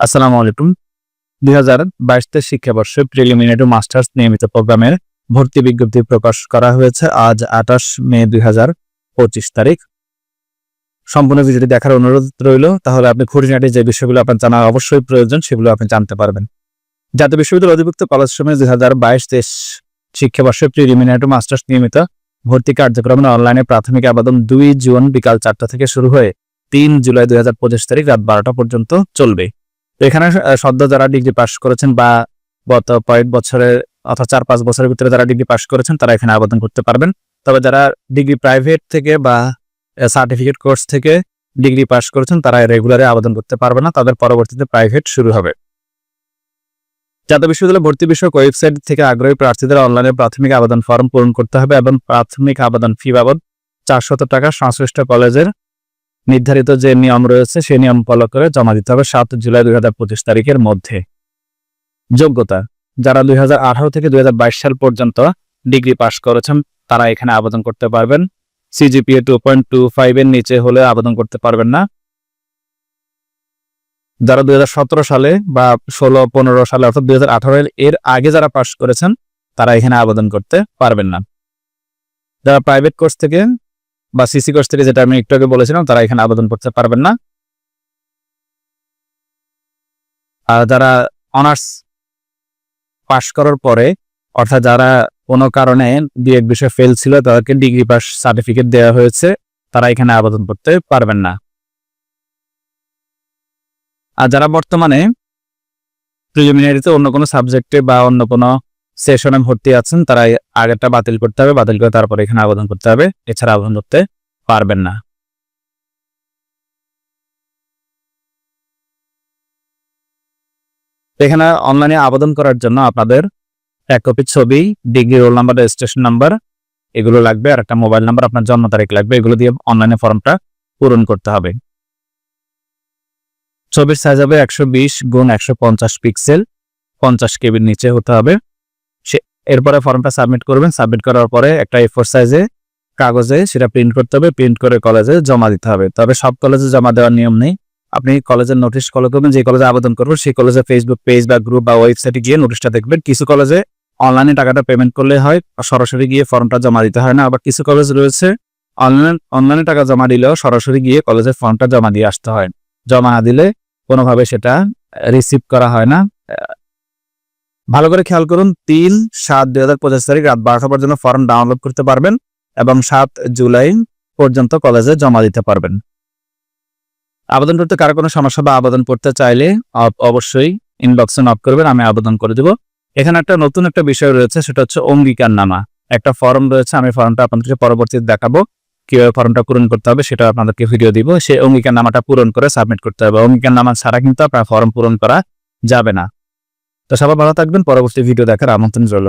আসসালামু আলাইকুম। দুই হাজার বাইশ তেইশ শিক্ষাবর্ষে প্রিলিমিনারি মাস্টার্স নিয়মিত প্রোগ্রামের ভর্তি বিজ্ঞপ্তি প্রকাশ করা হয়েছে আজ আঠাশ মে দুই হাজার পঁচিশ তারিখ। সম্পূর্ণ ভিডিওটি দেখার অনুরোধ রইল, তাহলে আপনি খুঁটিনাটি যে বিষয়গুলো আপনার জানা অবশ্যই প্রয়োজন, সেগুলো আপনি জানতে পারবেন। জাতীয় বিশ্ববিদ্যালয় অধিভুক্ত সময় দুই হাজার বাইশ তেইশ শিক্ষাবর্ষে প্রিলিমিনারি মাস্টার্স নিয়মিত ভর্তি কার্যক্রমের অনলাইনে প্রাথমিক আবেদন দুই জুন বিকাল চারটা থেকে শুরু হয়ে তিন জুলাই দুই হাজার পঁচিশ তারিখ রাত বারোটা পর্যন্ত চলবে। এখানে সদ্য যারা ডিগ্রি পাস করেছেন বা গত কয়েক বছরের অর্থাৎ চার পাঁচ বছরের ভিতরে যারা ডিগ্রি পাস করেছেন, তারা এখানে আবেদন করতে পারবেন। তবে যারা ডিগ্রি প্রাইভেট থেকে বা সার্টিফিকেট কোর্স থেকে ডিগ্রি পাস করেছেন, তারা রেগুলারে আবেদন করতে পারবে না। তাদের পরবর্তীতে প্রাইভেট শুরু হবে। জাতীয় বিশ্ববিদ্যালয় ভর্তি বিষয়ক ওয়েবসাইট থেকে আগ্রহী প্রার্থীদের অনলাইনে প্রাথমিক আবেদন ফর্ম পূরণ করতে হবে এবং প্রাথমিক আবেদন ফি বাবদ চারশত টাকা সংশ্লিষ্ট কলেজের নির্ধারিত যে নিয়ম রয়েছে সেই নিয়ম ফলো করে জমা দিতে হবে সাত জুলাই দুই হাজার পঁচিশ তারিখের মধ্যে। যোগ্যতা, যারা দুই হাজার আঠারো থেকে দুই হাজার বাইশ সাল পর্যন্ত ডিগ্রি পাস করেছেন, তারা এখানে আবেদন করতে পারবেন। CGPA two point two five এর নিচে হলে আবেদন করতে পারবেন না। যারা দুই হাজার সতেরো সালে বা ষোলো পনেরো সালে অর্থাৎ দুই হাজার আঠারো এর আগে যারা পাস করেছেন, তারা এখানে আবেদন করতে পারবেন না। যারা প্রাইভেট কোর্স থেকে বা সিসি কোর্স থেকে যেটা আমি একটু আগে বলেছিলাম, তারা এখানে আবেদন করতে পারবেন না। আর যারা অনার্স পাশ করার পরে, অর্থাৎ যারা কোনো কারণে বিএড বিষয়ে ফেল ছিল, তাদেরকে ডিগ্রি পাস সার্টিফিকেট দেওয়া হয়েছে, তারা এখানে আবেদন করতে পারবেন না। আর যারা বর্তমানে প্রিলিমিনারিতে অন্য কোনো সাবজেক্টে বা অন্য কোনো সেশনে ভর্তি আছেন, তারা আগেরটা বাতিল করতে হবে, বাতিল করে তারপরে এখানে আবেদন করতে হবে। এছাড়া আবেদন করতে পারবেন না। এখানে অনলাইনে আবেদন করার জন্য আপনাদের এক কপি ছবি degree roll number registration number এগুলো লাগবে, আর একটা মোবাইল নাম্বার আপনার জন্ম তারিখ লাগবে, এগুলো দিয়ে অনলাইনে ফর্মটা পূরণ করতে হবে। ছবির সাইজ হবে একশো বিশ গুণ একশো পঞ্চাশ পিক্সেল পঞ্চাশ কেবির নিচে হতে হবে। এরপরে ফর্মটা সাবমিট করবেন। সাবমিট করার পরে একটা এফোর সাইজে কাগজে সেটা প্রিন্ট করতে হবে। প্রিন্ট করে কলেজে জমা দিতে হবে। তবে সব কলেজে জমা দেওয়ার নিয়ম নেই। আপনি কলেজের নোটিশ কল করবেন। যে কলেজে আবেদন করবেন সেই কলেজে ফেসবুক পেজ বা গ্রুপ বা ওয়েবসাইটে গিয়ে নোটিশটা দেখবেন। কিছু কলেজে অনলাইনে টাকাটা পেমেন্ট করলে হয়, সরাসরি গিয়ে ফর্মটা জমা দিতে হয় না। আবার কিছু কলেজ রয়েছে অনলাইন অনলাইনে টাকা জমা দিলেও সরাসরি গিয়ে কলেজের ফর্মটা জমা দিয়ে আসতে হয়। জমা দিলে কোনোভাবে সেটা রিসিভ করা হয় না। ভালো করে খেয়াল করুন, তিন সাত দুই হাজার পঁচিশ তারিখ রাত বারোটা পর্যন্ত ফর্ম ডাউনলোড করতে পারবেন এবং সাত জুলাই পর্যন্ত কলেজে জমা দিতে পারবেন। আবেদন করতে কারও কোনো সমস্যা বা আবেদন করতে চাইলে অব- অবশ্যই ইনবক্সে নক করবেন, আমি আবেদন করে দেব। এখানে একটা নতুন একটা বিষয় রয়েছে, সেটা হচ্ছে অঙ্গীকার নামা একটা ফর্ম রয়েছে, আমি ফর্মটা আপনাদেরকে পরবর্তীতে দেখাবো, কীভাবে ফর্মটা পূরণ করতে হবে সেটা আপনাদেরকে ভিডিও দিব। সেই অঙ্গীকার নামাটা পূরণ করে সাবমিট করতে হবে। অঙ্গীকার নামা ছাড়া কিন্তু আপনার ফর্ম পূরণ করা যাবে না। তো সবাই ভালো থাকবেন পরবর্তী ভিডিও দেখার আমন্ত্রণ রইল।